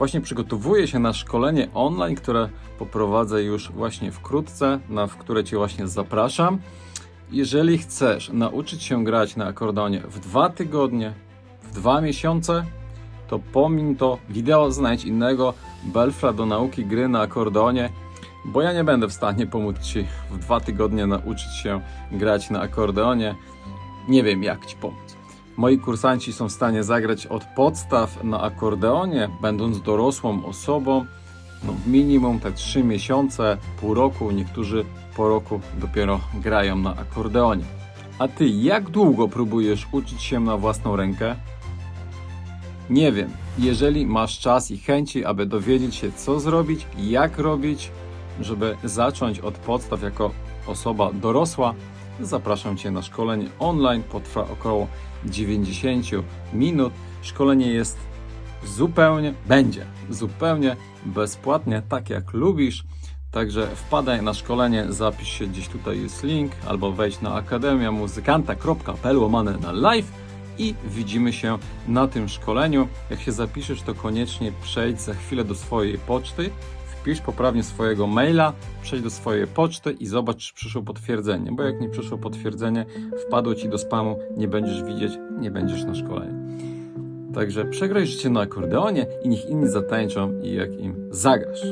Właśnie przygotowuję się na szkolenie online, które poprowadzę już właśnie wkrótce, na które Cię właśnie zapraszam. Jeżeli chcesz nauczyć się grać na akordeonie w dwa tygodnie, w dwa miesiące, to pomiń to wideo, znajdź innego belfra do nauki gry na akordeonie, bo ja nie będę w stanie pomóc Ci w dwa tygodnie nauczyć się grać na akordeonie. Nie wiem, jak Ci pomóc. Moi kursanci są w stanie zagrać od podstaw na akordeonie, będąc dorosłą osobą, no minimum te 3 miesiące, pół roku, niektórzy po roku dopiero grają na akordeonie. A Ty jak długo próbujesz uczyć się na własną rękę? Nie wiem. Jeżeli masz czas i chęci, aby dowiedzieć się, co zrobić, jak robić, żeby zacząć od podstaw jako osoba dorosła, zapraszam Cię na szkolenie online. Potrwa około 90 minut. Szkolenie jest zupełnie, będzie zupełnie bezpłatnie, tak jak lubisz. Także wpadaj na szkolenie, zapisz się gdzieś tutaj jest link, albo wejdź na akademiamuzykanta.pl łamane na live i widzimy się na tym szkoleniu. Jak się zapiszesz, to koniecznie przejdź za chwilę do swojej poczty, wpisz poprawnie swojego maila, przejdź do swojej poczty i zobacz, czy przyszło potwierdzenie, bo jak nie przyszło potwierdzenie, wpadło Ci do spamu, nie będziesz widzieć, nie będziesz na szkoleniu. Także przegraj życie na akordeonie i niech inni zatańczą i jak im zagrasz.